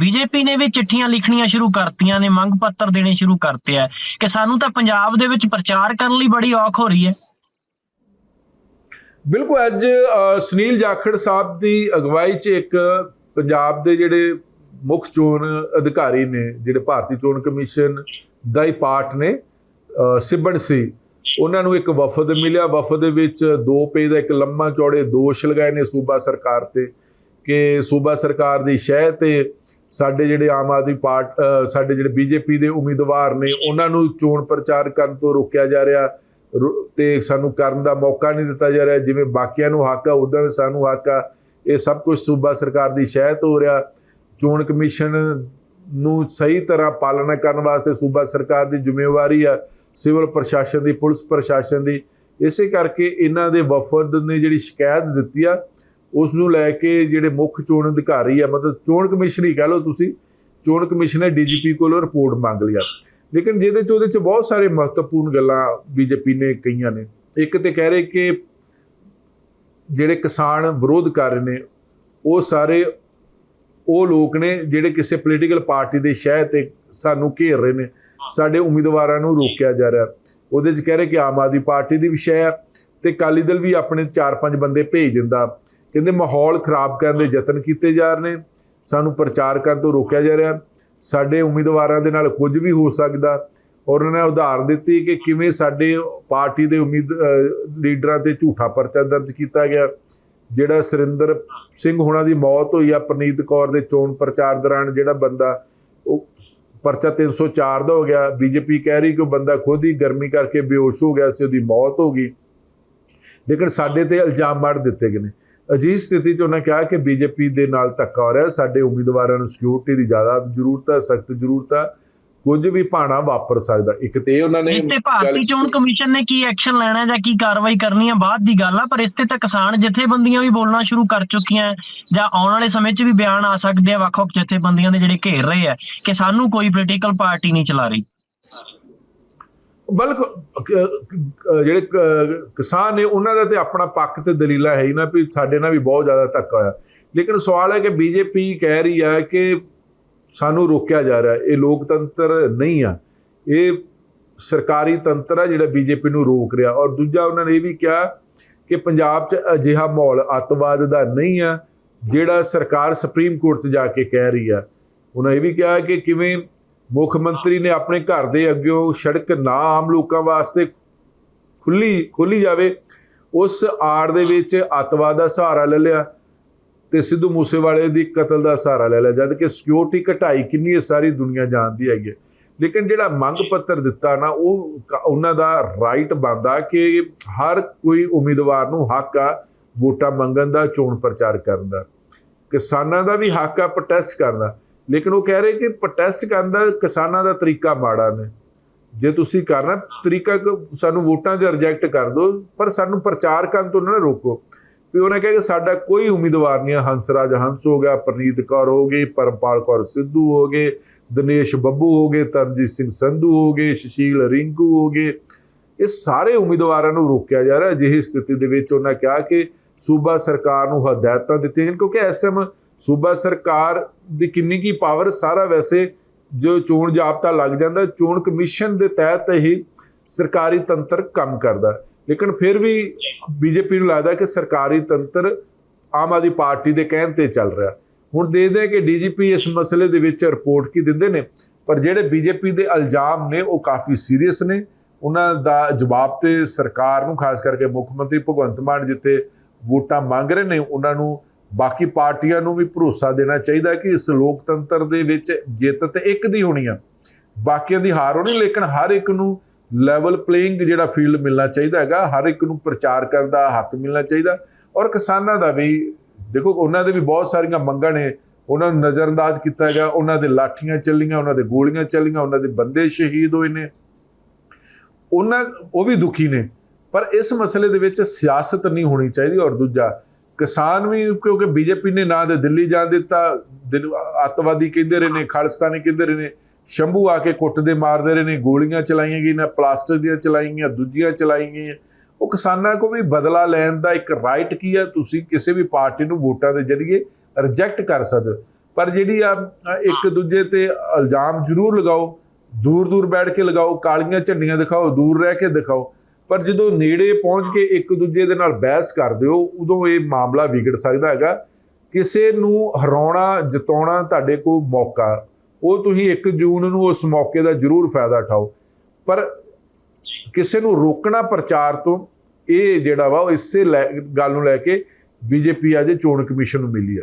BJP ਨੇ ਵੀ ਚਿੱਠੀਆਂ ਲਿਖਣੀਆਂ ਸ਼ੁਰੂ ਕਰਤੀਆਂ ਨੇ ਮੰਗ ਪੱਤਰ ਦੇਣੇ ਸ਼ੁਰੂ ਕਰਤੇ ਆ। ਕਿ ਸਾਨੂੰ ਤਾਂ ਪੰਜਾਬ ਦੇ ਵਿੱਚ ਪ੍ਰਚਾਰ ਕਰਨ ਲਈ ਬੜੀ ਔਖ ਹੋ ਰਹੀ ਹੈ। ਬਿਲਕੁਲ ਅੱਜ ਸੁਨੀਲ ਜਾਖੜ ਸਾਹਿਬ ਦੀ ਅਗਵਾਈ 'ਚ ਇੱਕ ਪੰਜਾਬ ਦੇ ਜਿਹੜੇ ਮੁੱਖ ਚੋਣ ਅਧਿਕਾਰੀ ਨੇ ਜਿਹੜੇ ਭਾਰਤੀ ਚੋਣ ਕਮਿਸ਼ਨ ਦਾ ਹੀ ਪਾਰਟ ਨੇ ਅ, ਸੀ ਉਹਨਾਂ ਨੂੰ ਇੱਕ ਵਫਦ ਮਿਲਿਆ। ਵਫਦ ਦੇ ਵਿੱਚ ਦੋ ਪੇਜ ਦਾ ਇੱਕ ਲੰਮਾ ਚੌੜੇ ਦੋਸ਼ ਲਗਾਏ ਨੇ ਸੂਬਾ ਸਰਕਾਰ ਤੇ ਕਿ ਸੂਬਾ ਸਰਕਾਰ ਦੀ ਸ਼ਹਿ ਤੇ ਸਾਡੇ ਜਿਹੜੇ ਆਮ ਆਦਮੀ ਪਾਰਟ ਸਾਡੇ ਜਿਹੜੇ ਬੀਜੇਪੀ ਦੇ ਉਮੀਦਵਾਰ ਨੇ, ਉਹਨਾਂ ਨੂੰ ਚੋਣ ਪ੍ਰਚਾਰ ਕਰਨ ਤੋਂ ਰੋਕਿਆ ਜਾ ਰਿਹਾ। ਰੋ- ਤੇ ਸਾਨੂੰ ਕਰਨ ਦਾ ਮੌਕਾ ਨਹੀਂ ਦਿੱਤਾ ਜਾ ਰਿਹਾ। ਜਿਵੇਂ ਬਾਕੀਆਂ ਨੂੰ ਹੱਕ ਆ ਉਦਾਂ ਵੀ ਸਾਨੂੰ ਹੱਕ ਆ। ਇਹ ਸਭ ਕੁਝ ਸੂਬਾ ਸਰਕਾਰ ਦੀ ਸ਼ਹਿਤ ਹੋ ਰਿਹਾ। ਚੋਣ ਕਮਿਸ਼ਨ ਨੂੰ ਸਹੀ ਤਰ੍ਹਾਂ ਪਾਲਣਾ ਕਰਨ ਵਾਸਤੇ ਸੂਬਾ ਸਰਕਾਰ ਦੀ ਜ਼ਿੰਮੇਵਾਰੀ ਆ, ਸਿਵਲ ਪ੍ਰਸ਼ਾਸਨ ਦੀ, ਪੁਲਿਸ ਪ੍ਰਸ਼ਾਸਨ ਦੀ। ਇਸੇ ਕਰਕੇ ਇਹਨਾਂ ਦੇ ਵਫਦ ਨੇ ਜਿਹੜੀ ਸ਼ਿਕਾਇਤ ਦਿੱਤੀ ਆ ਉਸ ਨੂੰ ਲੈ ਕੇ ਜਿਹੜੇ ਮੁੱਖ ਚੋਣ ਅਧਿਕਾਰੀ ਆ, ਮਤਲਬ ਚੋਣ ਕਮਿਸ਼ਨ ਹੀ ਕਹਿ ਲਓ ਤੁਸੀਂ, ਚੋਣ ਕਮਿਸ਼ਨ ਨੇ ਡੀਜੀਪੀ ਕੋਲੋਂ ਰਿਪੋਰਟ ਮੰਗ ਲਿਆ ਲੇਕਿਨ ਜਿਹਦੇ ਚ ਉਹਦੇ ਚ ਬਹੁਤ ਸਾਰੇ ਮਹੱਤਵਪੂਰਨ ਗੱਲਾਂ ਬੀਜੇਪੀ ਨੇ ਕਹੀਆਂ ਨੇ। ਇੱਕ ਤੇ ਕਹਿ ਰਹੇ ਕਿ ਜਿਹੜੇ ਕਿਸਾਨ ਵਿਰੋਧ ਕਰ ਰਹੇ ਨੇ, ਉਹ ਸਾਰੇ, ਉਹ ਲੋਕ ਨੇ ਜਿਹੜੇ ਕਿਸੇ ਪੋਲੀਟੀਕਲ ਪਾਰਟੀ ਦੇ ਸ਼ਹਿ ਤੇ ਸਾਨੂੰ ਘੇਰ ਰਹੇ ਨੇ, ਸਾਡੇ ਉਮੀਦਵਾਰਾਂ ਨੂੰ ਰੋਕਿਆ ਜਾ ਰਿਹਾ। ਉਹਦੇ ਚ ਕਹਿ ਰਹੇ ਕਿ ਆਮ ਆਦਮੀ ਪਾਰਟੀ ਦੀ ਵੀ ਸ਼ਹਿ ਹੈ ਤੇ ਕਾਲੀ ਦਲ ਵੀ ਆਪਣੇ 4-5 ਬੰਦੇ ਭੇਜ ਦਿੰਦਾ। ਕਹਿੰਦੇ ਮਾਹੌਲ ਖਰਾਬ ਕਰਨ ਦੇ ਯਤਨ ਕੀਤੇ ਜਾ ਰਹੇ ਨੇ, ਸਾਨੂੰ ਪ੍ਰਚਾਰ ਕਰਨ ਤੋਂ ਰੋਕਿਆ ਜਾ ਰਿਹਾ। ਸਾਡੇ ਉਮੀਦਵਾਰਾਂ ਦੇ ਨਾਲ ਕੁਝ ਵੀ ਹੋ ਸਕਦਾ। ਔਰ ਉਹਨਾਂ ਨੇ ਉਦਾਹਰਨ ਦਿੱਤੀ ਕਿ ਕਿਵੇਂ ਸਾਡੇ ਪਾਰਟੀ ਦੇ ਉਮੀਦ ਲੀਡਰਾਂ ਤੇ ਝੂਠਾ ਪਰਚਾ ਦਰਜ ਕੀਤਾ ਗਿਆ। ਜਿਹੜਾ ਸੁਰਿੰਦਰ ਸਿੰਘ ਹੋਣਾ ਦੀ ਮੌਤ ਹੋਈ ਆ, ਪ੍ਰਨੀਤ ਕੌਰ ਦੇ ਚੋਣ ਪ੍ਰਚਾਰ ਦੌਰਾਨ ਜਿਹੜਾ ਬੰਦਾ, ਉਹ ਪਰਚਾ 304 ਦਾ ਹੋ ਗਿਆ। ਬੀਜੇਪੀ ਕਹਿ ਰਹੀ ਕਿ ਉਹ ਬੰਦਾ ਖੁਦ ਹੀ ਗਰਮੀ ਕਰਕੇ ਬੇਹੋਸ਼ ਹੋ ਗਿਆ ਸੀ, ਉਹਦੀ ਮੌਤ ਹੋ ਗਈ। ਲੇਕਿਨ ਸਾਡੇ ਤੇ ਇਲਜ਼ਾਮ ਮਾਰ ਦਿੱਤੇ ਗਏ ਨੇ। ਅਜਿਹੀ ਸਥਿਤੀ 'ਚ ਉਹਨਾਂ ਕਿਹਾ ਕਿ ਬੀਜੇਪੀ ਦੇ ਨਾਲ ਧੱਕਾ ਹੋ ਰਿਹਾ ਸਾਡੇ ਉਮੀਦਵਾਰਾਂ ਨੂੰ ਸਿਕਿਉਰਿਟੀ ਦੀ ਜ਼ਿਆਦਾ ਜ਼ਰੂਰਤ ਹੈ ਸਖਤ ਜ਼ਰੂਰਤ ਹੈ ਕੁਝ ਵੀ ਭਾਣਾ ਵਾਪਰ ਸਕਦਾ। ਇੱਕ ਤੇ ਉਹਨਾਂ ਨੇ ਤੇ ਭਾਰਤੀ ਚੋਣ ਕਮਿਸ਼ਨ ਨੇ ਕੀ ਐਕਸ਼ਨ ਲੈਣਾ ਹੈ ਜਾਂ ਕੀ ਕਾਰਵਾਈ ਕਰਨੀ ਹੈ ਬਾਅਦ ਦੀ ਗੱਲ ਆ ਪਰ ਇਸ ਤੇ ਤਾਂ ਕਿਸਾਨ ਜਥੇਬੰਦੀਆਂ ਵੀ ਬੋਲਣਾ ਸ਼ੁਰੂ ਕਰ ਚੁੱਕੀਆਂ ਜਾਂ ਆਉਣ ਵਾਲੇ ਸਮੇਂ 'ਚ ਵੀ ਬਿਆਨ ਆ ਸਕਦੇ ਆ ਵੱਖ-ਵੱਖ ਜਥੇਬੰਦੀਆਂ ਦੇ ਜਿਹੜੇ ਘੇਰ ਰਹੇ ਆ ਕਿ ਸਾਨੂੰ ਕੋਈ ਪੋਲੀਟੀਕਲ ਪਾਰਟੀ ਨਹੀਂ ਚਲਾ ਰਹੀ। ਬਲਕ ਜਿਹੜੇ ਕ- ਕਿਸਾਨ ਨੇ ਉਹਨਾਂ ਦਾ ਤੇ ਆਪਣਾ ਪੱਖ ਤੇ ਦਲੀਲਾਂ ਹੈ ਹੀ ਨਾ ਵੀ ਸਾਡੇ ਨਾਲ ਵੀ ਬਹੁਤ ਜ਼ਿਆਦਾ ਧੱਕਾ ਹੋਇਆ। ਲੇਕਿਨ ਸਵਾਲ ਹੈ ਕਿ ਬੀਜੇਪੀ ਕਹਿ ਰਹੀ ਹੈ ਕਿ ਸਾਨੂੰ ਰੋਕਿਆ ਜਾ ਰਿਹਾ, ਇਹ ਲੋਕਤੰਤਰ ਨਹੀਂ ਆ। ਇਹ ਸਰਕਾਰੀ ਤੰਤਰ ਆ ਜਿਹੜਾ ਬੀਜੇਪੀ ਨੂੰ ਰੋਕ ਰਿਹਾ। ਔਰ ਦੂਜਾ ਉਹਨਾਂ ਨੇ ਇਹ ਵੀ ਕਿਹਾ ਕਿ ਪੰਜਾਬ 'ਚ ਅਜਿਹਾ ਮਾਹੌਲ ਅੱਤਵਾਦ ਦਾ ਨਹੀਂ ਆ, ਜਿਹੜਾ ਸਰਕਾਰ ਸੁਪਰੀਮ ਕੋਰਟ 'ਚ ਜਾ ਕੇ ਕਹਿ ਰਹੀ ਆ। ਉਹਨਾਂ ਇਹ ਵੀ ਕਿਹਾ ਕਿ ਕਿਵੇਂ ਮੁੱਖ ਮੰਤਰੀ ਨੇ ਆਪਣੇ ਘਰ ਦੇ ਅੱਗਿਓਂ ਸੜਕ ਨਾ ਆਮ ਲੋਕਾਂ ਵਾਸਤੇ ਖੁੱਲੀ ਖੋਲੀ ਜਾਵੇ, ਉਸ ਆੜ ਦੇ ਵਿੱਚ ਅੱਤਵਾਦ ਦਾ ਸਹਾਰਾ ਲੈ ਲਿਆ ਤੇ ਸਿੱਧੂ ਮੂਸੇਵਾਲੇ ਦੀ ਕਤਲ ਦਾ ਸਹਾਰਾ ਲੈ ਲਿਆ ਜਦ ਕਿ ਸਿਕਿਉਰਿਟੀ ਘਟਾਈ ਕਿੰਨੀ ਹੈ, ਸਾਰੀ ਦੁਨੀਆ ਜਾਣਦੀ ਹੈਗੀ ਹੈ। ਲੇਕਿਨ ਜਿਹੜਾ ਮੰਗ ਪੱਤਰ ਦਿੱਤਾ ਨਾ, ਉਹ ਉਹਨਾਂ ਦਾ ਰਾਈਟ ਬਣਦਾ ਕਿ ਹਰ ਕੋਈ ਉਮੀਦਵਾਰ ਨੂੰ ਹੱਕ ਆ ਵੋਟਾਂ ਮੰਗਣ ਦਾ, ਚੋਣ ਪ੍ਰਚਾਰ ਕਰਨ ਦਾ ਕਿਸਾਨਾਂ ਦਾ ਵੀ ਹੱਕ ਆ ਪ੍ਰੋਟੈਸਟ ਕਰਨ ਦਾ ਲੇਕਿਨ ਉਹ ਕਹਿ ਰਹੇ ਕਿ ਪ੍ਰੋਟੈਸਟ ਕਰਨ ਦਾ ਕਿਸਾਨਾਂ ਦਾ ਤਰੀਕਾ ਮਾੜਾ ਨੇ। ਜੇ ਤੁਸੀਂ ਕਰਨਾ, ਤਰੀਕਾ ਸਾਨੂੰ ਵੋਟਾਂ 'ਚ ਰਿਜੈਕਟ ਕਰ ਦਿਓ, ਪਰ ਸਾਨੂੰ ਪ੍ਰਚਾਰ ਕਰਨ ਤੋਂ ਨਾ ਰੋਕੋ। ਵੀ ਉਹਨੇ ਕਿਹਾ ਕਿ ਸਾਡਾ ਕੋਈ ਉਮੀਦਵਾਰ ਨਹੀਂ ਹੈ ਹੰਸਰਾਜ ਹੰਸ ਹੋ ਗਿਆ, ਪ੍ਰਨੀਤ ਕੌਰ ਹੋ ਗਈ, ਪਰਮਪਾਲ ਕੌਰ ਸਿੱਧੂ ਹੋ ਗਏ, ਦਿਨੇਸ਼ ਬੱਬੂ ਹੋ ਗਏ, ਤਰਨਜੀਤ ਸਿੰਘ ਸੰਧੂ ਹੋ ਗਏ, ਸੁਸ਼ੀਲ ਰਿੰਕੂ ਹੋ ਗਏ। ਇਹ ਸਾਰੇ ਉਮੀਦਵਾਰਾਂ ਨੂੰ ਰੋਕਿਆ ਜਾ ਰਿਹਾ। ਅਜਿਹੀ ਸਥਿਤੀ ਦੇ ਵਿੱਚ ਉਹਨਾਂ ਕਿਹਾ ਕਿ ਸੂਬਾ ਸਰਕਾਰ ਨੂੰ ਹਦਾਇਤਾਂ ਦਿੱਤੀਆਂ ਜਾਣ, ਕਿਉਂਕਿ ਇਸ ਟਾਈਮ ਸੂਬਾ ਸਰਕਾਰ ਦੀ ਕਿੰਨੀ ਕੀ ਪਾਵਰ ਸਾਰਾ ਵੈਸੇ ਜੋ ਚੋਣ ਜਾਬਤਾ ਲੱਗ ਜਾਂਦਾ, ਚੋਣ ਕਮਿਸ਼ਨ ਦੇ ਤਹਿਤ ਹੀ ਸਰਕਾਰੀ ਤੰਤਰ ਕੰਮ ਕਰਦਾ। ਲੇਕਿਨ ਫਿਰ ਵੀ ਬੀਜੇਪੀ ਨੂੰ ਲੱਗਦਾ ਕਿ ਸਰਕਾਰੀ ਤੰਤਰ ਆਮ ਆਦਮੀ ਪਾਰਟੀ ਦੇ ਕਹਿਣ ਤੇ ਚੱਲ ਰਿਹਾ। ਹੁਣ ਦੇਖਦੇ ਹਾਂ ਕਿ ਡੀਜੀਪੀ ਇਸ ਮਸਲੇ ਦੇ ਵਿੱਚ ਰਿਪੋਰਟ ਕੀ ਦਿੰਦੇ ਨੇ, ਪਰ ਜਿਹੜੇ ਬੀਜੇਪੀ ਦੇ ਇਲਜ਼ਾਮ ਨੇ, ਉਹ ਕਾਫੀ ਸੀਰੀਅਸ ਨੇ। ਉਹਨਾਂ ਦਾ ਜਵਾਬ ਤੇ ਸਰਕਾਰ ਨੂੰ, ਖਾਸ ਕਰਕੇ ਮੁੱਖ ਮੰਤਰੀ ਭਗਵੰਤ ਮਾਨ ਜਿੱਤੇ ਵੋਟਾਂ ਮੰਗ ਰਹੇ ਨੇ, ਉਹਨਾਂ ਨੂੰ ਬਾਕੀ ਪਾਰਟੀਆਂ ਨੂੰ ਵੀ ਭਰੋਸਾ ਦੇਣਾ ਚਾਹੀਦਾ ਕਿ ਇਸ ਲੋਕਤੰਤਰ ਦੇ ਵਿੱਚ ਜਿੱਤ ਤੇ ਇੱਕ ਦੀ ਹੋਣੀ ਆ। ਬਾਕੀਆਂ ਦੀ ਹਾਰ ਹੋਣੀ, ਲੇਕਿਨ ਹਰ ਇੱਕ ਨੂੰ ਲੈਵਲ ਪਲੇਇੰਗ ਜਿਹੜਾ ਫੀਲਡ ਮਿਲਣਾ ਚਾਹੀਦਾ ਹੈਗਾ, ਹਰ ਇੱਕ ਨੂੰ ਪ੍ਰਚਾਰ ਕਰਨ ਦਾ ਹੱਕ ਮਿਲਣਾ ਚਾਹੀਦਾ। ਔਰ ਕਿਸਾਨਾਂ ਦਾ ਵੀ, ਦੇਖੋ, ਉਹਨਾਂ ਦੇ ਵੀ ਬਹੁਤ ਸਾਰੀਆਂ ਮੰਗਾਂ ਨੇ। ਉਹਨਾਂ ਨੂੰ ਨਜ਼ਰਅੰਦਾਜ਼ ਕੀਤਾ ਗਿਆ, ਉਹਨਾਂ ਦੇ ਲਾਠੀਆਂ ਚੱਲੀਆਂ, ਉਹਨਾਂ ਦੇ ਗੋਲੀਆਂ ਚੱਲੀਆਂ, ਉਹਨਾਂ ਦੇ ਬੰਦੇ ਸ਼ਹੀਦ ਹੋਏ ਨੇ। ਉਹਨਾਂ, ਉਹ ਵੀ ਦੁਖੀ ਨੇ। ਪਰ ਇਸ ਮਸਲੇ ਦੇ ਵਿੱਚ ਸਿਆਸਤ ਨਹੀਂ ਹੋਣੀ ਚਾਹੀਦੀ। ਔਰ ਦੂਜਾ ਕਿਸਾਨ ਵੀ, ਕਿਉਂਕਿ ਬੀਜੇਪੀ ਨੇ ਨਾ ਦੇ ਦਿੱਲੀ ਜਾ ਦਿੱਤਾ ਦਿਲ- ਅੱਤਵਾਦੀ ਕਹਿੰਦੇ ਰਹੇ ਨੇ, ਖਾਲਿਸਤਾਨੀ ਕਹਿੰਦੇ ਰਹੇ ਨੇ, ਸ਼ੰਭੂ ਆ ਕੇ ਕੁੱਟਦੇ ਮਾਰਦੇ ਰਹੇ ਨੇ, ਗੋਲੀਆਂ ਚਲਾਈਆਂ ਗਈਆਂ ਪਲਾਸਟਿਕ ਦੀਆਂ ਚਲਾਈਆਂ ਗਈਆਂ, ਦੂਜੀਆਂ ਚਲਾਈਆਂ ਗਈਆਂ। ਉਹ ਕਿਸਾਨਾਂ ਕੋ ਵੀ ਬਦਲਾ ਲੈਣ ਦਾ ਇੱਕ ਰਾਈਟ ਕੀ ਹੈ ਤੁਸੀਂ ਕਿਸੇ ਵੀ ਪਾਰਟੀ ਨੂੰ ਵੋਟਾਂ ਦੇ ਜ਼ਰੀਏ ਰਿਜੈਕਟ ਕਰ ਸਕਦੇ ਹੋ। ਪਰ ਜਿਹੜੀ ਆ, ਇੱਕ ਦੂਜੇ ਤੇ ਇਲਜ਼ਾਮ ਜ਼ਰੂਰ ਲਗਾਓ ਦੂਰ ਦੂਰ ਬੈਠ ਕੇ ਲਗਾਓ, ਕਾਲੀਆਂ ਝੰਡੀਆਂ ਦਿਖਾਓ, ਦੂਰ ਰਹਿ ਕੇ ਦਿਖਾਓ। ਪਰ ਜਦੋਂ ਨੇੜੇ ਪਹੁੰਚ ਕੇ ਇੱਕ ਦੂਜੇ ਦੇ ਨਾਲ ਬਹਿਸ ਕਰਦੇ ਹੋ, ਉਦੋਂ ਇਹ ਮਾਮਲਾ ਵਿਗੜ ਸਕਦਾ ਹੈਗਾ। ਕਿਸੇ ਨੂੰ ਹਰਾਉਣਾ, ਜਿਤਾਉਣਾ ਤੁਹਾਡੇ ਕੋਲ ਮੌਕਾ। ਉਹ ਤੁਸੀਂ 1 ਜੂਨ ਨੂੰ ਉਸ ਮੌਕੇ ਦਾ ਜ਼ਰੂਰ ਫਾਇਦਾ ਉਠਾਓ। ਪਰ ਕਿਸੇ ਨੂੰ ਰੋਕਣਾ ਪ੍ਰਚਾਰ ਤੋਂ, ਇਹ ਜਿਹੜਾ ਵਾ, ਉਹ ਇਸੇ ਲੈ- ਗੱਲ ਨੂੰ ਲੈ ਕੇ ਬੀਜੇਪੀ ਅੱਜ ਚੋਣ ਕਮਿਸ਼ਨ ਨੂੰ ਮਿਲੀ ਆ।